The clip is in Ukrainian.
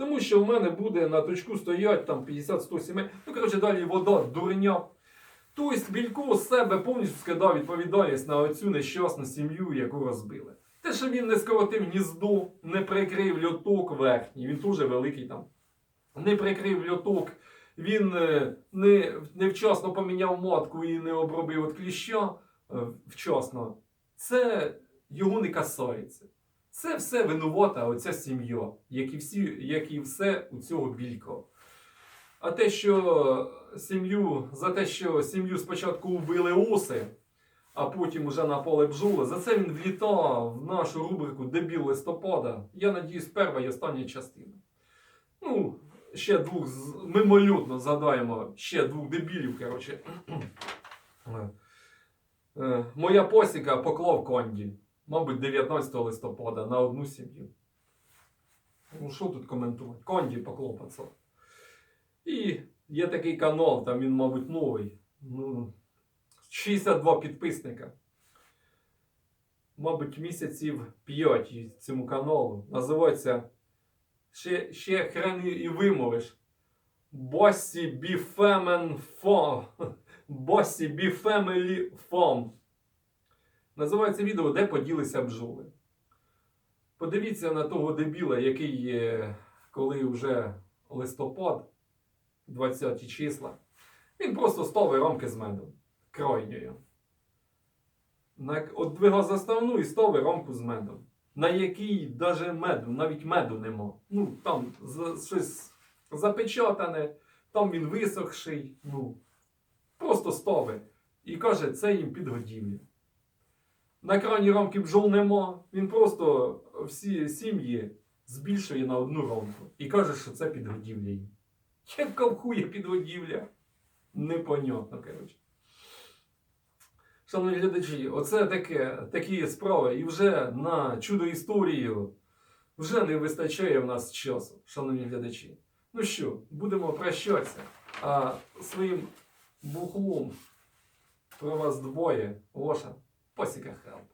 Тому що в мене буде на точку стоять там 50-100 сімей. Ну, коротше, далі вода дурня. Тобто Білько з себе повністю скидав відповідальність на оцю нещасну сім'ю, яку розбили. Те, що він не скоротив гніздо, не прикрив льоток верхній, він теж великий там. Не прикрив льоток, він е, не, невчасно поміняв матку і не обробив від кліща е, вчасно. Це його не касається. Це все винувата оця сім'я, як і, всі, як і все у цього білька. А те, що сім'ю, за те, що сім'ю спочатку вбили оси, а потім уже напали бджоли, за це він влітав в нашу рубрику Дебіл листопада. Я надіюсь, перша і остання частина. Ну, ще двох мимолютно згадаємо ще двох дебілів, коротше. Е, Моя посіка поклав конді, мабуть, 19 листопада на одну сім'ю. Ну, що тут коментувати? Конді пацан. І є такий канал, там він, мабуть, новий. Ну, 62 підписника. Мабуть, місяців 5 цьому каналу. Називається ще, ще хрен і вимовиш. Боссі Біфемен Фом. Боссі Біфемелі Фом. Називається відео, де поділися бджоли. Подивіться на того дебіла, який є, коли вже листопад, 20 числа. Він просто ставить рамки з медом. Крайньою. От двигав заставну і ставить рамку з медом. На якій даже меду, навіть меду нема. Ну, там щось запечатане, там він висохший. Ну, просто ставить. І каже, це їм підгодівля. На крайній рамки бджол нема. Він просто всі сім'ї збільшує на одну рамку. І каже, що це підгодівля їм. Яка вхує підгодівля? Непонятно, коротше. Шановні глядачі, оце таке, такі справи. І вже на чудо історію вже не вистачає в нас часу, шановні глядачі. Ну що, будемо прощатися. А своїм бухлом про вас двоє, Pô, esse carrão.